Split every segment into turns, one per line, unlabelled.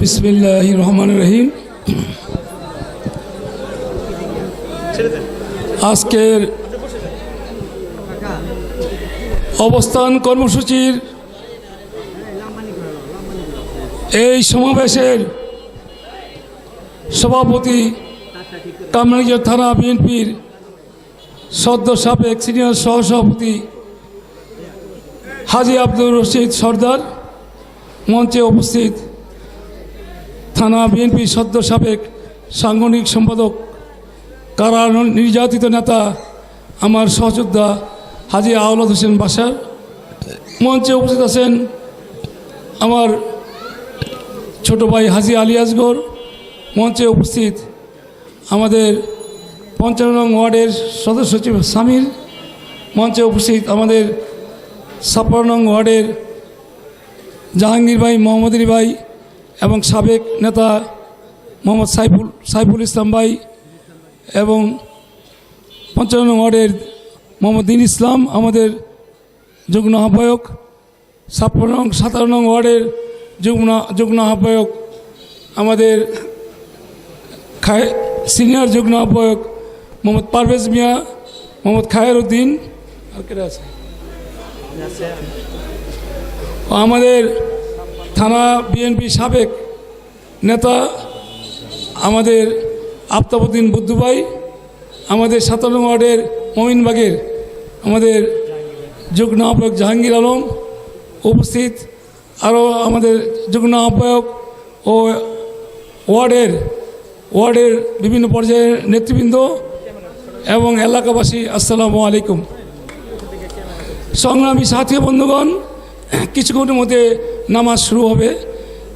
বিসমিল্লাহ রহমান রহিম। আজকের অবস্থান কর্মসূচির এই সমাবেশের সভাপতি কামরাঙ্গীর থানা বিএনপির সদ্য সাবেক সিনিয়র সহসভাপতি হাজি আব্দুর রশিদ সর্দার মঞ্চে উপস্থিত থানা বিএনপি সদ্য সাবেক সাংগঠনিক সম্পাদক, কারা নির্যাতিত নেতা আমার সহযোদ্ধা হাজি আওলাদ হোসেন বাসার মঞ্চে উপস্থিত আছেন আমার ছোট ভাই হাজি আলী আসগর মঞ্চে উপস্থিত আমাদের পঞ্চান্ন নং ওয়ার্ডের সদস্য সচিব সামির। মঞ্চে উপস্থিত আমাদের ছাপ্পান্ন নং ওয়ার্ডের জাহাঙ্গীর ভাই, মোহাম্মদ ভাই এবং সাবেক নেতা মোহাম্মদ সাইফুল সাইফুল ইসলাম ভাই এবং পঞ্চান্ন ওয়ার্ডের মোহাম্মদ দিন ইসলাম, আমাদের যুগ্ম আহ্বায়ক, ছাপ্পান্ন নং, সাতান্ন নং ওয়ার্ডের যুগ্ম যুগ্ম আহ্বায়ক, আমাদের খায়, সিনিয়র যুগ্ম আহ্বায়ক মোহাম্মদ পারভেজ মিয়া, মোহাম্মদ খায়ের উদ্দিন, আর কেটে আছে? আমাদের থানা বিএনপি সাবেক নেতা আমাদের আফতাবুদ্দিন বুদ্ধুভাই, আমাদের সাতান্ন ওয়ার্ডের মমিনবাগের আমাদের যুগ্ম আহ্বায়ক জাহাঙ্গীর আলম উপস্থিত, আরও আমাদের যুগ্ম আহ্বায়ক ও ওয়ার্ডের ওয়ার্ডের বিভিন্ন পর্যায়ের নেতৃবৃন্দ এবং এলাকাবাসী, আসসালামু আলাইকুম। সংগ্রামী সাথী বন্ধুগণ, কিছুক্ষণের মধ্যে নামাজ শুরু হবে,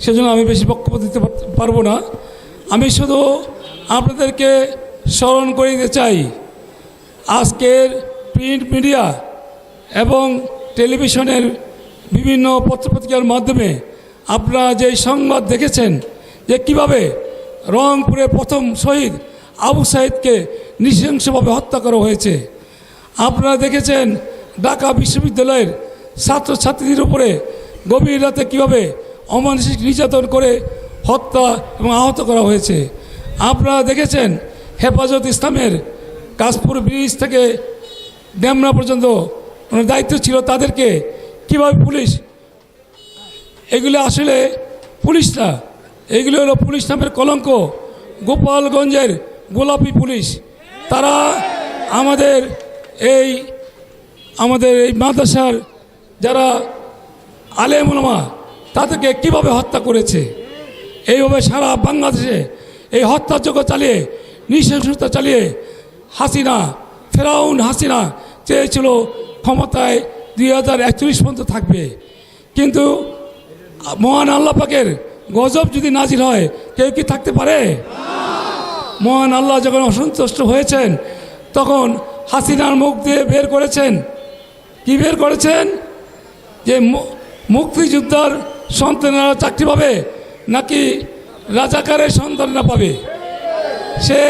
সেজন্য আমি বেশি বক্তব্য দিতে পারব না। আমি শুধু আপনাদেরকে স্মরণ করে দিতে চাই, আজকের প্রিন্ট মিডিয়া এবং টেলিভিশনের বিভিন্ন পত্রপত্রিকার মাধ্যমে আপনারা যে সংবাদ দেখেছেন, যে কীভাবে রংপুরে প্রথম শহীদ আবু সাইদকে নৃশংসভাবে হত্যা করা হয়েছে, আপনারা দেখেছেন ঢাকা বিশ্ববিদ্যালয়ের ছাত্রছাত্রীদের উপরে গভীর রাতে কীভাবে অমানসিক নির্যাতন করে হত্যা এবং আহত করা হয়েছে? আপনারা দেখেছেন হেফাজত ইসলামের কাশপুর ব্রিজ থেকে ড্যামরা পর্যন্ত দায়িত্ব ছিল তাদেরকে কীভাবে পুলিশ এগুলো আসলে পুলিশ না, এগুলো হলো পুলিশ নামের কলঙ্ক গোপালগঞ্জের গোলাপি পুলিশ। তারা আমাদের এই আমাদের এই মাদ্রাসার যারা আলেমা তাদেরকে কীভাবে হত্যা করেছে? এইভাবে সারা বাংলাদেশে এই হত্যাযজ্ঞ চালিয়ে নৃশংসতা চালিয়ে হাসিনা, ফেরাউন হাসিনা চেয়েছিল ক্ষমতায় দুই হাজার একচল্লিশ পর্যন্ত থাকবে। কিন্তু মহান আল্লাহ পাকের গজব যদি নাজির হয়, কেউ কি থাকতে পারে? মহান আল্লাহ যখন অসন্তুষ্ট হয়েছেন, তখন হাসিনার মুখ দিয়ে বের করেছেন। কি বের করেছেন? যে মুক্তিযোদ্ধার সন্তানেরা চাকরি পাবে নাকি রাজাকারের সন্তানরা পাবে? সে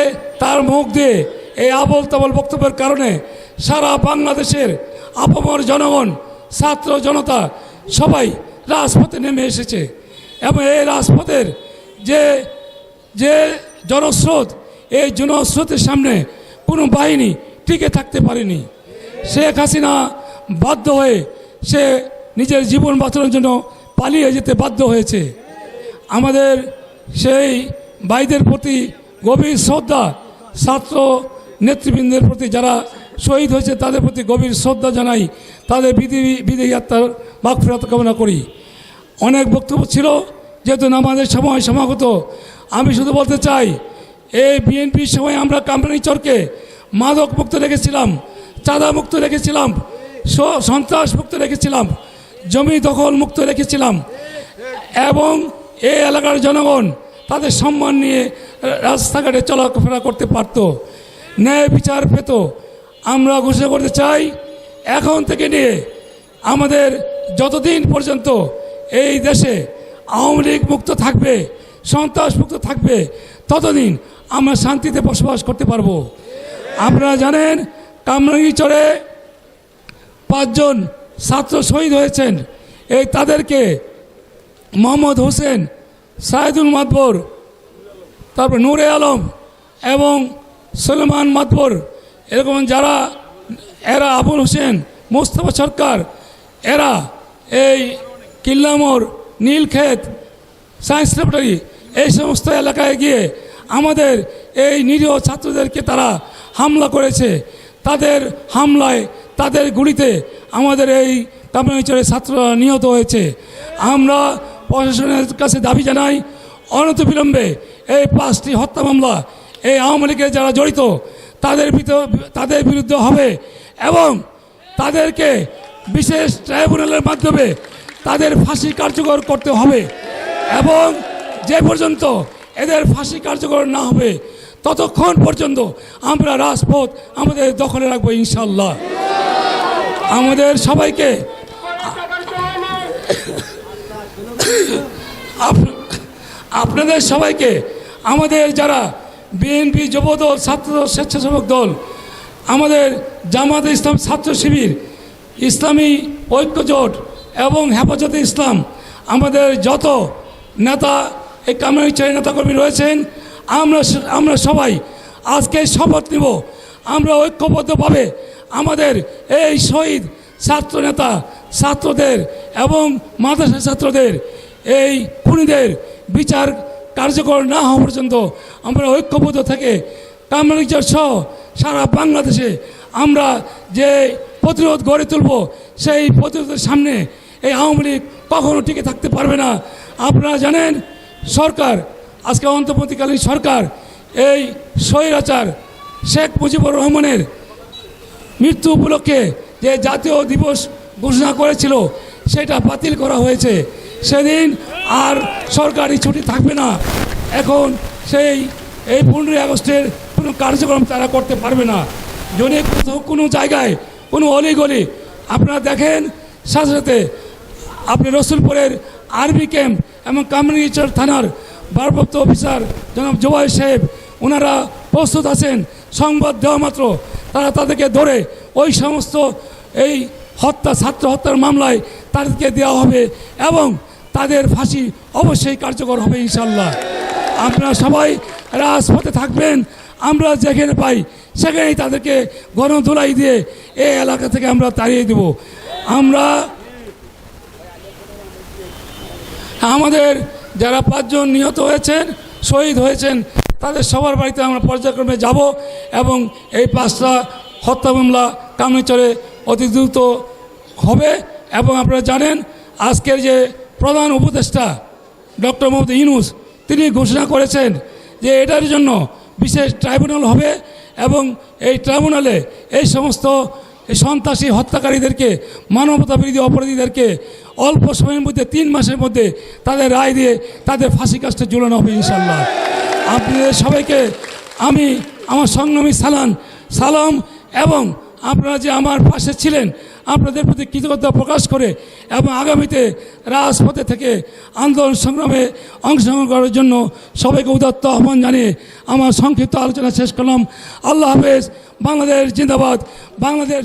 তার মুখ দিয়ে এই আবল তাবল বক্তব্যের কারণে সারা বাংলাদেশের আপামর জনগণ, ছাত্র জনতা সবাই রাজপথে নেমে এসেছে এবং এই রাজপথের যে যে জনস্রোত, এই জনস্রোতের সামনে কোনো বাহিনী টিকে থাকতে পারেনি। শেখ হাসিনা বাধ্য হয়ে সে নিজের জীবন বাঁচানোর জন্য পালিয়ে যেতে বাধ্য হয়েছে। আমাদের সেই ভাইদের প্রতি গভীর শ্রদ্ধা, ছাত্র নেতৃবৃন্দের প্রতি যারা শহীদ হয়েছে, তাদের প্রতি গভীর শ্রদ্ধা জানাই, তাদের বিধি বিধি আত্মার বাকফেরত কামনা করি। অনেক বক্তব্য ছিল, যেহেতু নামাজের সময় সমাগত। আমি শুধু বলতে চাই, এই বিএনপির সময় আমরা কামরানি চরকে মাদক মুক্ত রেখেছিলাম চাঁদা মুক্ত রেখেছিলাম সন্ত্রাস মুক্ত রেখেছিলাম। জমি দখল মুক্ত রেখেছিলাম। এবং এই এলাকার জনগণ তাদের সম্মান নিয়ে রাস্তাঘাটে চলাফেরা করতে পারত। ন্যায় বিচার পেত। আমরা ঘোষণা করতে চাই, এখন থেকে নিয়ে আমাদের যতদিন পর্যন্ত এই দেশে আওয়ামী লীগ মুক্ত থাকবে, সন্ত্রাস মুক্ত থাকবে, ততদিন আমরা শান্তিতে বসবাস করতে পারব। আপনারা জানেন, কামরাঙ্গি কামরাঙ্গিচরে পাঁচজন ছাত্র শহীদ হয়েছেন। এই তাদেরকে মোহাম্মদ হোসেন, সাইদুল মাতবর তারপর নূরে আলম এবং সলমান মাতবর এরকম যারা, এরা আবুল হোসেন, মোস্তফা সরকার, এরা এই কিল্লামোর নীলক্ষেত, সায়েন্স ল্যাবরেটরি, এই সমস্ত এলাকায় গিয়ে আমাদের এই নিরীহ ছাত্রদেরকে তারা হামলা করেছে। তাদের হামলায় তাদের গুলিতে আমাদের এই কামরাঞ্চলের ছাত্ররা নিহত হয়েছে। আমরা প্রশাসনের কাছে দাবি জানাই, অনতিবিলম্বে এই পাঁচটি হত্যা মামলা এই আওয়ামী লীগের যারা জড়িত, তাদের তাদের বিরুদ্ধে হবে এবং তাদেরকে বিশেষ ট্রাইব্যুনালের মাধ্যমে তাদের ফাঁসি কার্যকর করতে হবে এবং যে পর্যন্ত এদের ফাঁসি কার্যকর না হবে, ততক্ষণ পর্যন্ত আমরা রাজপথ আমাদের দখলে রাখব ইনশাল্লাহ আমাদের সবাইকে আপ- আপনাদের সবাইকে আমাদের যারা বিএনপি যুবদল ছাত্রদল স্বেচ্ছাসেবক দল, আমাদের জামাত ইসলাম ছাত্র শিবির, ইসলামী ঐক্যজোট এবং হেফাজতে ইসলাম, আমাদের যত নেতা, এই কামরাঞ্চলের নেতাকর্মী রয়েছেন, আমরা আমরা সবাই আজকে শপথ নিব। আমরা ঐক্যবদ্ধভাবে আমাদের এই শহীদ ছাত্র নেতা ছাত্রদের এবং মাদ্রাসা ছাত্রদের এই খুনিদের বিচার কার্যকর না হওয়া পর্যন্ত আমরা ঐক্যবদ্ধ থেকে কামরাঞ্চল সহ সারা বাংলাদেশে আমরা যে প্রতিরোধ গড়ে তুলব, সেই প্রতিরোধের সামনে এই আওয়ামী লীগ কখনও টিকে থাকতে পারবে না। আপনারা জানেন, সরকার, আজকে অন্তর্বর্তীকালীন সরকার, এই স্বৈরাচার শেখ মুজিবুর রহমানের মৃত্যু উপলক্ষে যে জাতীয় দিবস ঘোষণা করেছিল, সেটা বাতিল করা হয়েছে। সেদিন আর সরকারি ছুটি থাকবে না। এখন সেই এই পনেরোই আগস্টের কোনো কার্যক্রম তারা করতে পারবে না। যদি কোথাও কোনো জায়গায় কোনো অলিগলি আপনারা দেখেন, সাথে সাথে আপনি রসুলপুরের আর্মি ক্যাম্প এবং কামরাঙ্গীচর থানার ভারপ্রাপ্ত অফিসার জনাব জোবাই সাহেব, ওনারা প্রস্তুত আছেন। সংবাদ দেওয়া মাত্র। তারা তাদেরকে ধরে ওই সমস্ত এই হত্যা, ছাত্র হত্যার মামলায় তাদেরকে দেওয়া হবে এবং তাদের ফাঁসি অবশ্যই কার্যকর হবে ইনশাল্লাহ আপনারা সবাই রাজপথে থাকবেন, আমরা যেখানে পাই সেখানেই তাদেরকে গণধোলাই দিয়ে এই এলাকা থেকে আমরা তাড়িয়ে দেব। আমরা আমাদের যারা পাঁচজন নিহত হয়েছেন, শহীদ হয়েছেন তাদের সবার বাড়িতে আমরা পর্যায়ক্রমে যাব এবং এই পাঁচটা হত্যা মামলা কামড়েচরে অতি দ্রুত হবে এবং আপনারা জানেন, আজকের যে প্রধান উপদেষ্টা ডক্টর মোহাম্মদ ইউনুস, তিনি ঘোষণা করেছেন যে এটার জন্য বিশেষ ট্রাইব্যুনাল হবে এবং এই ট্রাইব্যুনালে এই সমস্ত সন্ত্রাসী হত্যাকারীদেরকে মানবতা বিরোধী অপরাধীদেরকে অল্প সময়ের মধ্যে, তিন মাসের মধ্যে তাদের রায় দিয়ে তাদের ফাঁসি কাজটা ঝুলানো হবে ইনশাল্লাহ আপনাদের সবাইকে, আমি, আমার সংগ্রামী সালান, সালাম এবং আপনারা যে আমার পাশে ছিলেন, আপনাদের প্রতি কৃতজ্ঞতা প্রকাশ করে এবং আগামীতে রাজপথে থেকে আন্দোলন সংগ্রামে অংশগ্রহণ করার জন্য সবাইকে উদাত্ত আহ্বান জানিয়ে আমার সংক্ষিপ্ত আলোচনা শেষ করলাম। আল্লাহ হাফেজ, বাংলাদেশ জিন্দাবাদ, বাংলাদেশ